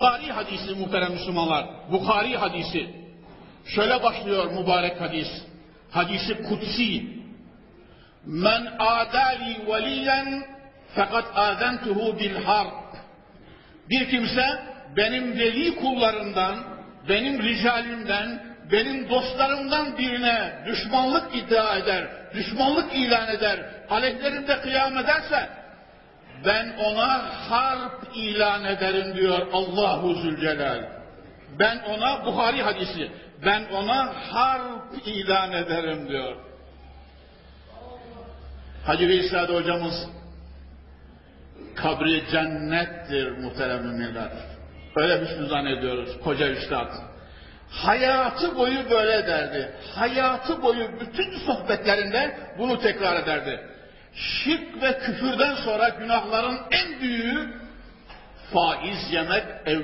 Bukhari hadisi muhterem Müslümanlar. Bukhari hadisi. Şöyle başlıyor mübarek hadis. Hadisi kutsi. Men adali veliyen fakat azentuhu bil harb. Bir kimse benim veli kullarından, benim ricalimden, benim dostlarımdan birine düşmanlık iddia eder, düşmanlık ilan eder, aleyhlerinde kıyam ederse ben ona harp ilan ederim diyor Allahu Zülcelal. Ben ona Buhari hadisi. Ben ona harp ilan ederim diyor. Hacı Veysade hocamız kabri cennettir muhterem müminler. Öyle hüsnü zannediyoruz koca üstad. Hayatı boyu böyle derdi. Hayatı boyu bütün sohbetlerinde bunu tekrar ederdi şirk ve küfürden sonra günahların en büyüğü faiz yemek,